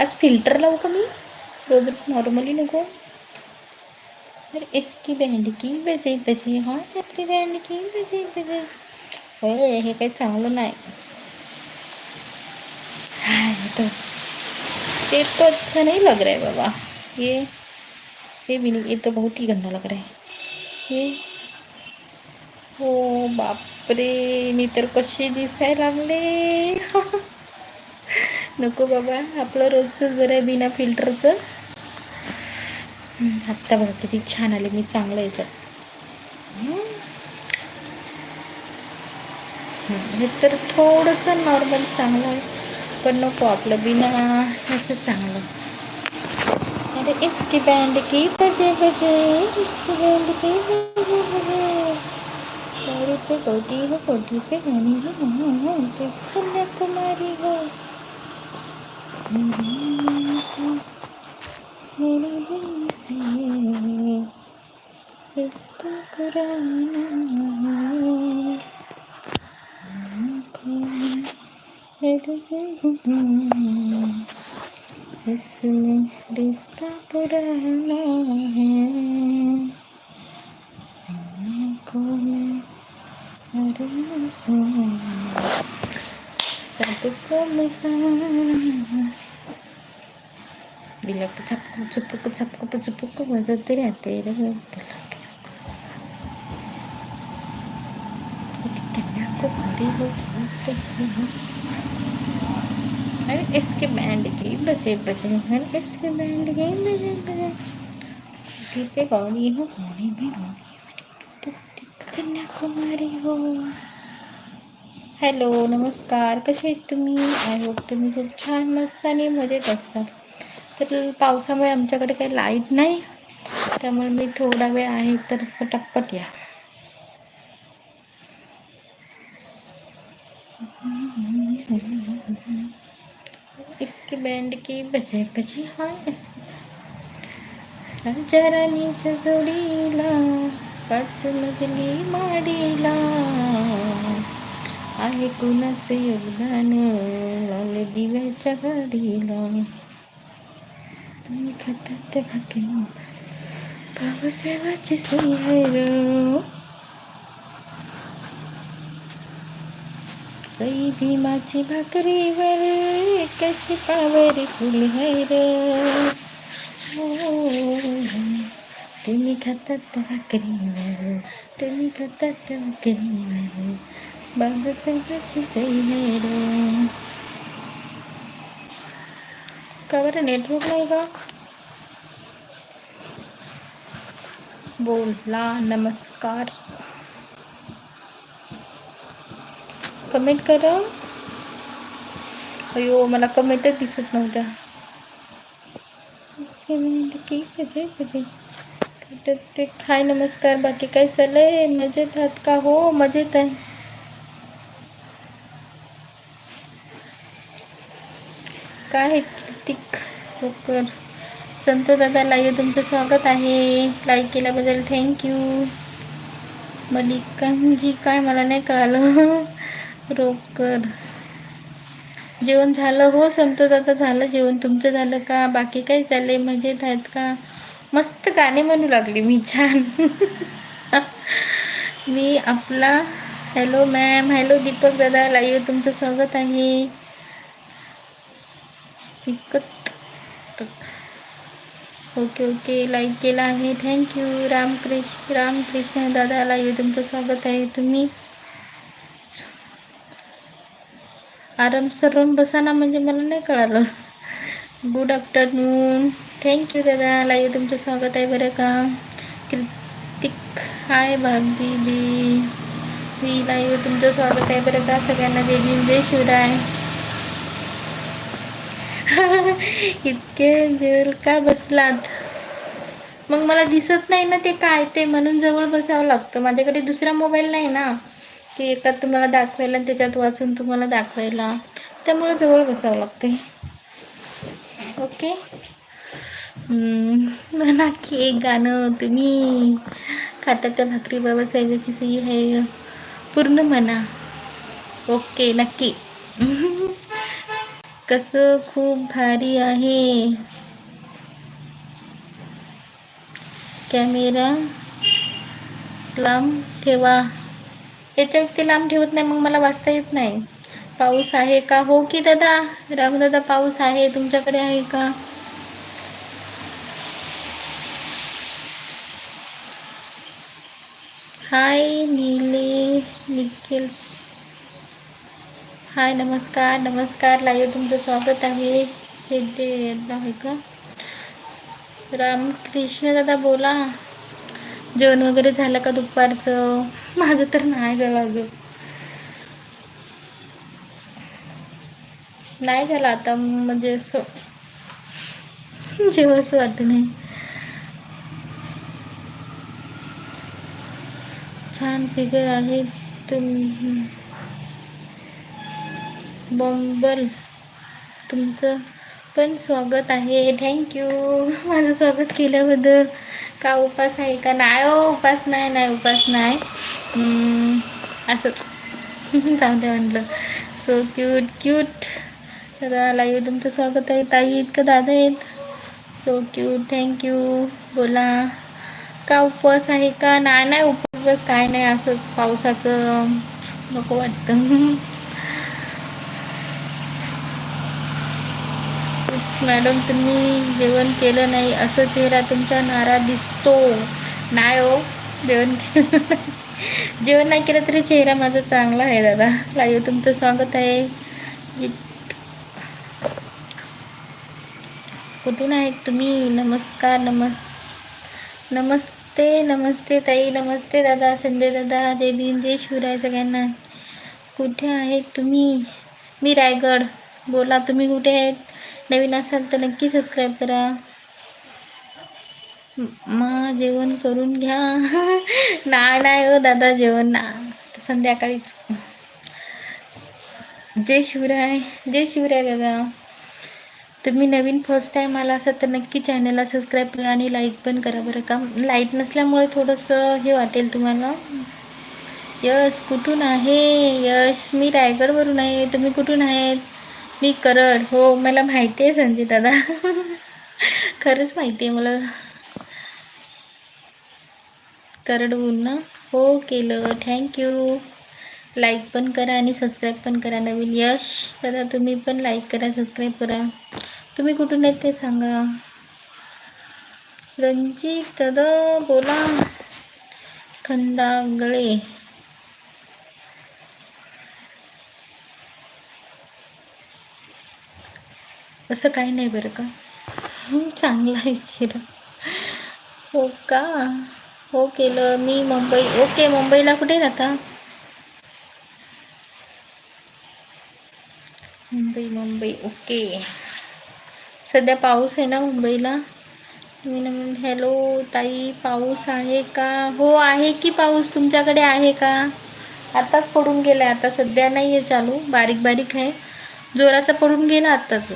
आज फ़िल्टर लावू का मी? रोज रोज नॉर्मली नको। तर इसकी बँड की बजे बजे हाँ इसकी बँड की बजे बजे होय हे काही चांगलं नाही तो ये तो अच्छा नहीं लग रहा है बाबा। ये ये भी नहीं, ये तो बहुत ही गंदा लग रहा है। ये हो बापरे मी तर कशी दिसायला लागले. नको बाबा आपलं रोजचंच बरं आहे बिना फिल्टरचं. आत्ता बघा किती छान आले मी चांगलं याच्यात हे तर थोडंसं नॉर्मल चांगलं आहे पण नको आपलं बिना ह्याचं चांगलं. अरे इसकी बँड की बजे बजे इसकी बँड की बजे बजे. साड़ी पे कोटी हो कोटी पे रानी हो पे कन्याकुमारी हो मेरे दिल से रिश्ता पुराना है आँखों में इसमें रिश्ता पुराना है आँखों में आंसू सबको मिला दिला की चपकू चपकू चपकू चपकू बजते रहते रे दिला की चपकू कन्याकुमारी हो अरे इसके बैंड की बजे बजे अरे इसके बैंड की बजे बजे गीते गौरी हो गौरी में गौरी कन्याकुमारी हो हॅलो नमस्कार. कसे आहेत तुम्ही? आय होप तुम्ही खूप छान मस्त आणि मजेत असाल. तर पावसामुळे आमच्याकडे काही लाइट नाही. त्यामुळे मी थोडा वेळ आहे तर पटापट या. इसकी बँड की बजे बजे हा इसकी जोडीला पाच मजली माडीला. आहे कुणाचे योगदान? लावले दिव्याच्या गाडीला. तुम्ही खातात त्या भाकरी बाबासाहेबाची सैर. सई भीमाची भाकरीवर कशी पावरी फुल है हो, हो, हो. तुम्ही खातात त्या भाकरीवर तुम्ही खातात त्या भाकरीवर बाबासाहेबाची सई है र का बरं नेटवर्क नाही का बोला नमस्कार। कमेंट करा। अयो मला कमेंटच दिसत नव्हत्या। कमेंट की बजे बजे। तर ते हाय नमस्कार. बाकी काय चाललंय? मजेत आहात का? हो मजेत आहे. काय आहे? कृतिक होकर संत दादा लाईव्ह तुमचं स्वागत आहे. लाईक केल्याबद्दल थँक्यू मलिकांजी काय मला नाही कळालं. रोकर. जेवण झालं? हो संत दादा झालं जेवण. तुमचं झालं का? बाकी काय चाललंय? मजेत आहेत का? मस्त गाणे म्हणू लागले मी छान. मी आपला हॅलो मॅम हॅलो दीपक दादा लाईव्ह तुमचं स्वागत आहे. विकत ओके ओके लाईक केला आहे. थँक्यू रामकृष्ण रामकृष्ण दादा लाईव्ह तुमचं स्वागत आहे. तुम्ही? आराम सरम बसाना म्हणजे मला नाही कळालं. गुड आफ्टरनून थँक्यू दादा लाईव्ह तुमचं स्वागत आहे बरं का कृतिक हाय भाभी बी मी लाईव्ह तुमचं स्वागत आहे बरं का सगळ्यांना जय भीम जय शिवराय इतके जवळ का बसलात मग मला दिसत नाही ना ते काय ते म्हणून जवळ बसावं लागतं माझ्याकडे दुसरा मोबाईल नाही ना की एकात तुम्हाला दाखवायला आणि त्याच्यात वाचून तुम्हाला दाखवायला त्यामुळे जवळ बसावं लागते ओके. म्हणा की एक गाणं तुम्ही खाता त्या भाकरी बाबासाहेबाची सही आहे. पूर्ण म्हणा. ओके नक्की. कसं खूप भारी आहे. कॅमेरा लांब ठेवा. याच्या व्यक्ती लांब ठेवत नाही मग मला वाचता येत नाही. पाऊस आहे का? हो की दादा? राहू दादा पाऊस आहे तुमच्याकडे आहे का? हाय नीले निखिल्स. हाय नमस्कार नमस्कार. लाईव्ह तुमचं स्वागत आहे. चेड्डे आहे का? रामकृष्ण दादा बोला. जेवण वगैरे झालं का दुपारचं? माझं तर नाही झालं अजून. नाही झालं आता म्हणजे असं जेव्हा वाटत नाही. छान फिगर आहे तुम बॉम्बल तुमचं पण स्वागत आहे. थँक्यू माझं स्वागत केल्याबद्दल का उपास आहे का नाही? ओ उपास नाही नाही उपास नाही. असंच. चांगलं म्हटलं सो क्यूट क्यूट दादा लाईव्ह तुमचं स्वागत आहे. ताई इतकं दादा आहेत. सो क्यूट थँक्यू बोला. का उपवास आहे का? नाही नाही उपवास काय नाही. असंच पावसाचं नको वाटतं. मॅडम तुम्ही जेवण केलं नाही. असं चेहरा तुमचा नारा दिसतो. नाही हो जेवण केलं जेवण नाही केलं तरी चेहरा माझा चांगला आहे दादा. लाईव्ह हो, तुमचं स्वागत आहे. जी कुठून आहेत तुम्ही? नमस्कार नमस् नमस्ते नमस्ते ताई नमस्ते दादा संजय दादा जय भीम जय शिवराय सगळ्यांना. कुठे आहेत तुम्ही? मी रायगड. बोला तुम्ही कुठे आहेत? नवीन असाल तर नक्की सबस्क्राईब करा. मा जेवण करून घ्या. नाही नाही ओ दादा जेवण ना. संध्याकाळीच. जय शिवराय जय शिवराय दादा. तुम्ही नवीन फर्स्ट टाईम आला असाल तर नक्की चॅनलला सबस्क्राईब करा आणि लाईक पण करा बरं का. लाइट नसल्यामुळे थोडंसं हे वाटेल तुम्हाला. यश कुठून आहे? यश मी रायगडवरून आहे. तुम्ही कुठून आहेत? मी करड. हो मला माहिती आहे संजय दादा. खरंच माहिती आहे मला. करडवून ना? हो केलं. थँक्यू लाईक पण करा आणि सबस्क्राईब पण करा नवीन. यश दादा तुम्ही पण लाईक करा सबस्क्राईब करा. तुम्ही कुठून आहेत ते सांगा. रणजित दादा बोला. खंदागळे. असं काही नाही बरं का. चांगला आहे चेहरा हो का? हो केलं. मी मुंबई ओके मुंबईला कुठे राहता? मुंबई मुंबई ओके. सध्या पाऊस आहे ना मुंबईला. मी नवीन हॅलो ताई पाऊस आहे का? हो आहे की पाऊस. तुमच्याकडे आहे का? आत्ताच पडून गेला आहे. आता सध्या नाही आहे चालू. बारीक बारीक आहे. जोराचा पडून गेला आत्ताच.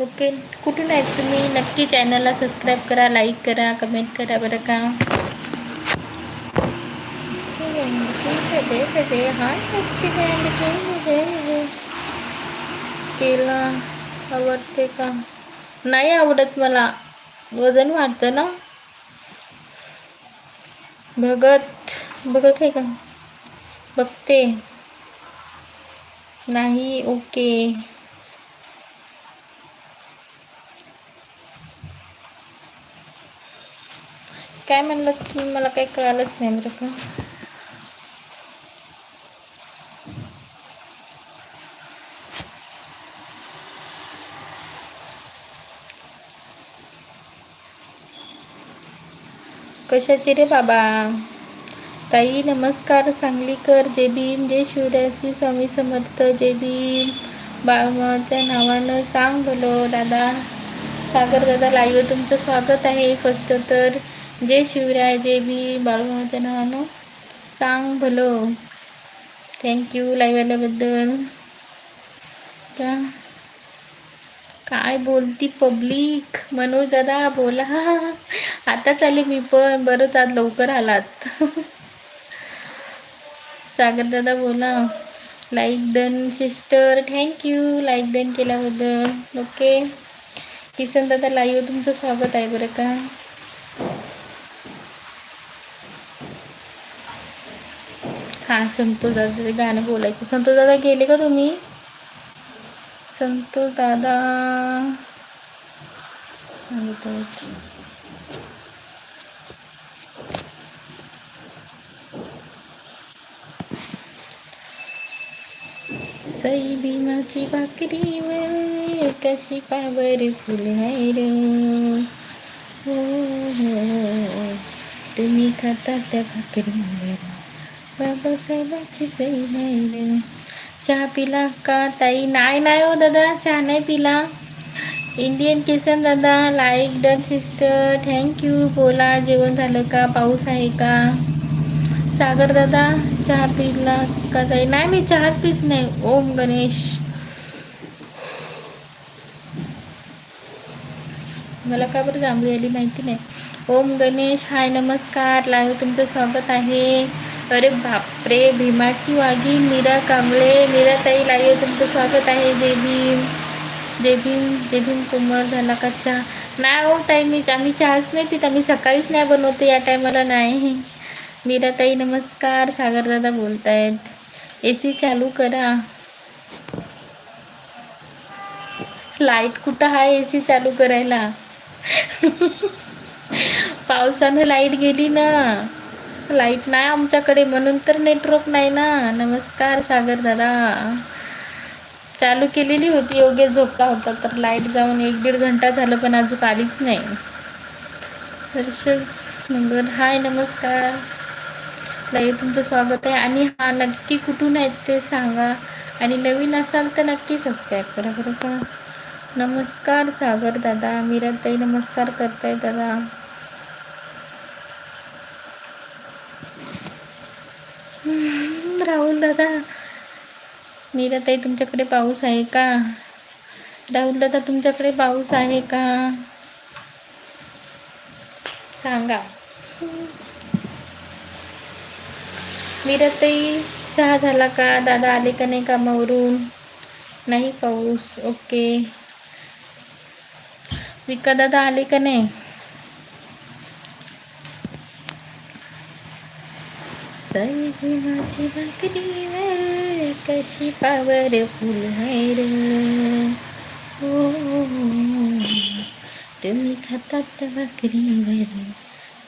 ओके. कुठून आहेत तुम्ही? नक्की चॅनलला सबस्क्राईब करा लाईक करा कमेंट करा बरं का? हाय मस्ती केला आवडते का? नाही आवडत मला. वजन वाढतं ना? भगत बघत आहे का? बघते. नाही ओके. काय म्हणलं तुम्ही? मला काही कळालंच नाही बरं का. कशाचे रे बाबा? ताई नमस्कार सांगलीकर जय भीम जय शिवरासी स्वामी समर्थ जय भीम. बाळमाच्या नावानं चांग भलो दादा. सागर दादा लाईव्ह तुमचं स्वागत आहे. कसं तर जय शिवराय जय भीम बाळमाच्या नावानं चांग भलो. थँक्यू लाईव्ह आल्याबद्दल. का काय बोलती पब्लिक? मनोज दादा बोला. आताच आले मी पण. बरंच आज लवकर आलात. सागर दादा बोला. Like done sister thank you like done केल्याबद्दल. ओके किसन दादा लाईव्ह तुमचं स्वागत आहे बरं का? हां संतोष दादा ते गाणं बोलायचं. संतोष दादा गेले का तुम्ही? संतोष दादा आहेत, आहेत. सई भीमाची भाकरी वर कशी पावर फुल आहे र हो, हो. तुम्ही खाता त्या भाकरीवर बाबासाहेबांची सई आहे र चहा पिला का ताई? नाही नाही हो दादा. चहा नाही पिला. इंडियन किसन दादा लाईक डन सिस्टर थँक्यू बोला जेवण झालं का? पाऊस आहे का? सागर दादा चहा पिला का ताई? नाही मी चहाच पित नाही. ओम गणेश. मला का बरं जांभळी आली माहिती नाही. ओम गणेश हाय नमस्कार. लाईव्ह तुमचं स्वागत आहे. अरे बापरे भीमाची वाघी मीरा कांबळे मीरा ताई लाईव्ह तुमचं स्वागत आहे. जय भीम जय भीम जय भीम कोमल झाला का चहा नाही हो ताई मी आम्ही चहाच नाही पित आम्ही सकाळीच नाही बनवते या टायमाला नाही. मीरा ताई नमस्कार सागरदादा बोलतायत. ए सी चालू करा. लाइट कुठं आहे ए सी चालू करायला? पावसानं लाइट गेली ना. लाइट नाही आमच्याकडे म्हणून तर नेटवर्क नाही ना. नमस्कार सागर दादा. चालू केलेली होती योग्य झोपला होता तर लाइट जाऊन एक दीड घंटा झालं पण अजून आलीच नाही. हर्षल हाय नमस्कार. लाईव्ह तुमचं स्वागत आहे. आणि हा नक्की कुठून आहेत ते सांगा. आणि नवीन असाल तर नक्की सबस्क्राईब करा बरं का नमस्कार सागर दादा मीराताई नमस्कार करताय दादा. राहुल दादा. मीराताई तुमच्याकडे पाऊस आहे का? राहुल दादा तुमच्याकडे पाऊस आहे का? सांगा. मीराताई चहा झाला का? दादा आले का नाही कामावरून? नाही पाऊस. ओके. विका दादा आले का नाही? सैमाची भाकरीवर कशी पावर फुल आहे र. हो, हो, हो तुम्ही खातात भाकरीवर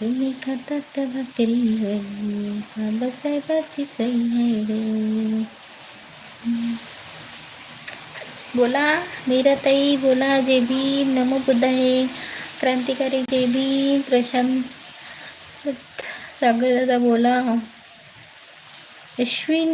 तुम्ही खातात भाकरीवर बाबासाहेबाची सई आहे रे. बोला मीराताई बोला जे भीम नमो बुद्धाय क्रांतिकारी जे भीम प्रशांत. सागर दादा बोला. अश्विन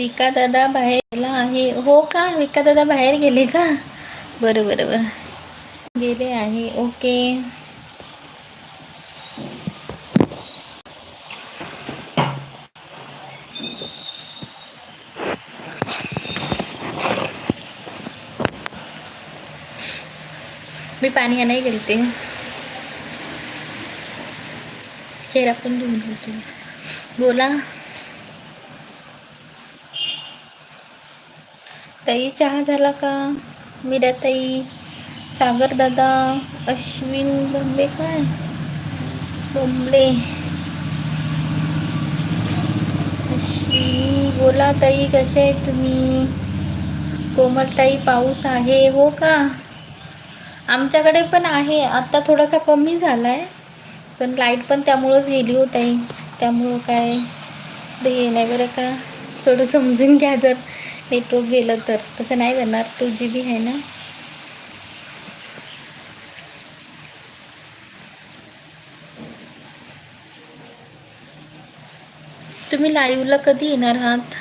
विका दादा बाहेर गेला आहे. हो का? विका दादा बाहेर गेले का? बरं बरं बरं. गेले आहे. ओके. मी पाणी गेलते. चेहरा पण धुवून घेतो बोला. ताई चहा झाला का? मीराताई सागर दादा अश्विन बोंबे काय? बोंबले. अश्विनी बोला ताई कसे आहे तुम्ही? कोमलताई पाऊस आहे हो का? आमच्याकडे पण आहे. आत्ता थोडासा कमी झाला आहे पण लाइट पण त्यामुळंच गेली हो ताई. त्यामुळं काय? ते हे नाही बरं का? थोडं समजून घ्या जर. नेटवर्क गेलं तर? तसं नाही जाणार. टू जी बी आहे ना? तुम्ही लाईव्हला कधी येणार आहात?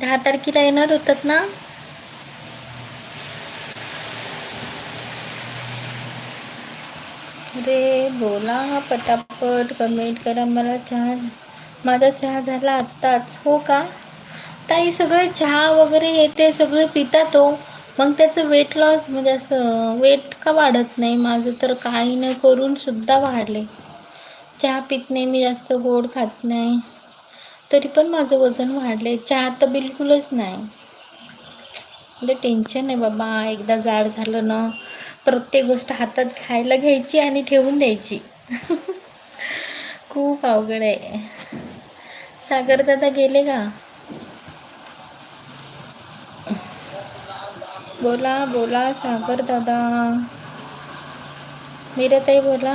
दहा तारखेला येणार होतात ना? अरे बोला पटापट कमेंट करा. मला चहा माझा चहा झाला आत्ताच. हो का? ताई सगळे चहा वगैरे येते सगळे पितात हो. मग त्याचं वेट लॉस म्हणजे असं वेट का वाढत नाही? माझं तर काही नाही करून सुद्धा वाढले. चहा पित नाही मी जास्त गोड खात नाही. तरी पण माझं वजन वाढले. चहा तर बिलकुलच नाही. म्हणजे टेन्शन आहे बाबा. एकदा जाड झालं ना प्रत्येक गोष्ट हातात खायला घ्यायची आणि ठेवून द्यायची. खूप अवघड आहे. सागर दादा गेले का? बोला बोला सागर दादा. ताई बोला.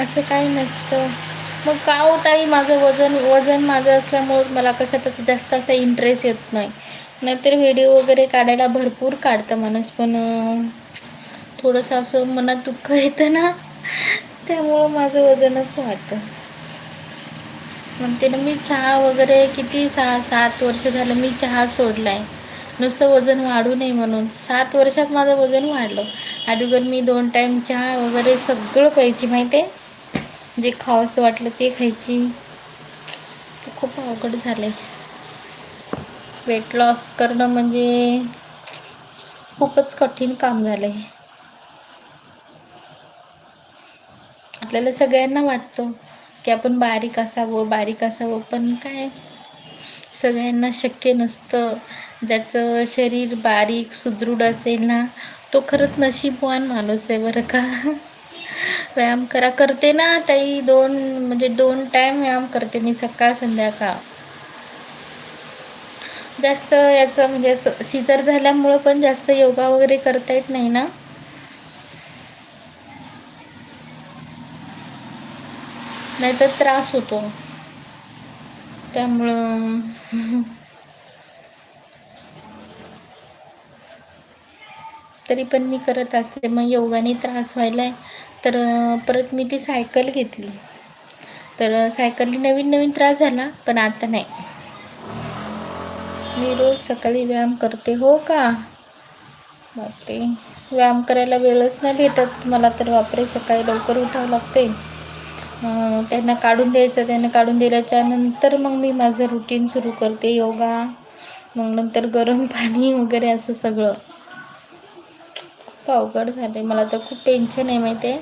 असं काही नसतं. मग का हो ताई? माझं वजन वजन माझं असल्यामुळं मला कशातच जास्त असा इंटरेस्ट येत नाही. नाहीतर व्हिडिओ वगैरे काढायला भरपूर काढतं माणूस पण थोडंसं असं मनात दुःख येतं ना त्यामुळं माझं वजनच वाढतं. म्हणते ना मी चहा वगैरे किती सहा सात वर्ष झालं मी चहा सोडला आहे नुसतं वजन वाढू नये म्हणून. सात वर्षात माझं वजन वाढलं. अगोदर मी दोन टाईम चहा वगैरे सगळं प्यायची माहिती आहे जे खावंसं वाटलं ते खायची. ते खूप अवघड झालं वेट लॉस करणं म्हणजे खूपच कठीण काम झालं आहे आपल्याला सगळ्यांना वाटतं की आपण बारीक असावं बारीक असावं पण काय? सगळ्यांना शक्य नसतं. ज्याचं शरीर बारीक सुदृढ असेल ना तो खरंच नशीबवान माणूस आहे बरं का. व्यायाम करा. करते ना ताई दोन म्हणजे दोन टाईम व्यायाम करते मी सकाळ संध्याकाळ. जास्त याचं म्हणजे असं शिजर झाल्यामुळं पण जास्त योगा वगैरे करता येत नाही ना? नाहीतर त्रास होतो. त्यामुळं तरी पण मी करत असते. मग योगाने त्रास व्हायला आहे तर परत मी ती सायकल घेतली. तर सायकलने नवीन नवीन त्रास झाला पण आता नाही. मी रोज सकाळी व्यायाम करते. हो का? बापरे. व्यायाम करायला वेळच नाही भेटत. मला तर बापरे सकाळी लवकर उठावं लागते त्यांना काढून द्यायचं त्यांना काढून दिल्याच्या नंतर मग मी माझं रुटीन सुरू करते योगा मग नंतर गरम पाणी वगैरे असं सगळं. खूप अवघड झालं मला तर खूप टेन्शन आहे माहिती आहे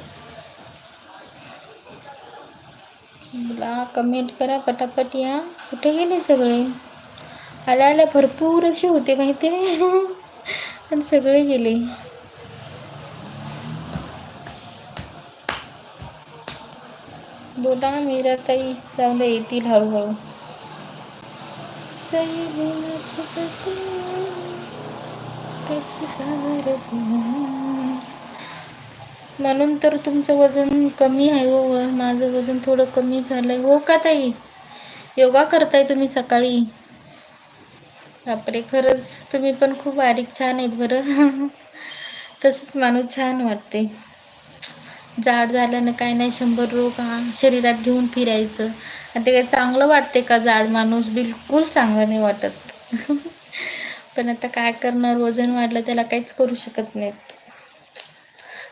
मला कमेंट करा पटापट या. कुठे गेले सगळे? आल्या आल्या भरपूर असे होते माहिती आहे आणि सगळे गेले. बोला मीरा ताई जाऊन येतील हळूहळू म्हणून तर तुमचं वजन कमी आहे हो माझं वजन थोडं कमी झालंय. हो का ताई? योगा करताय तुम्ही सकाळी? बापरे खरंच तुम्ही पण खूप बारीक छान आहेत बरं. तसंच माणूस छान वाटते जाड झाल्यानं काय नाही शंभर रोग हा शरीरात घेऊन फिरायचं. आणि ते काय चांगलं वाटते का जाड माणूस? बिलकुल चांगलं नाही वाटत. पण आता काय करणार? वजन वाढलं त्याला काहीच करू शकत नाहीत.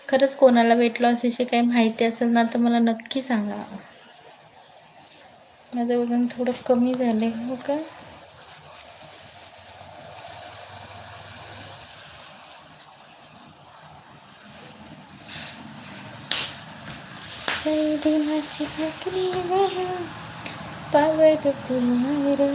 खरंच कोणाला वेट लॉस अशी काही माहिती असेल ना तर मला नक्की सांगा. माझं वजन थोडं कमी झालं हो का? दिन चिपकने रहा पवर फुलारा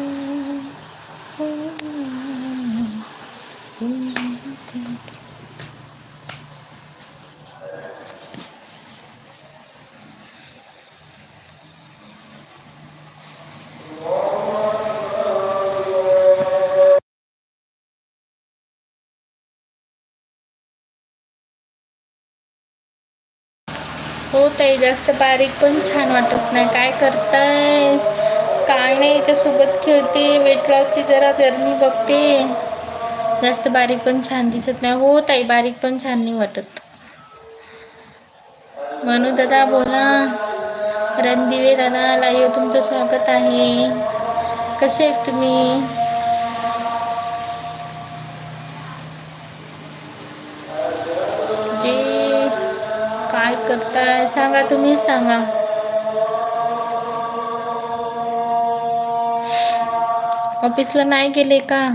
आहे. जास्त बारीक पण छान वाटत नाही. काय करताय काय नाही याच्यासोबत खेळते. वेट लॉसची जरा जर्नी बघते. जास्त बारीक पण छान दिसत नाही. हो ताई बारीक पण छान नाही वाटत. म्हणू दादा बोला. रणदिवे दादा लाईव्ह तुमचं स्वागत आहे. कसे आहेत तुम्ही जे काय सांगा तुम्ही सांगा. ऑफिसला नाही गेले का?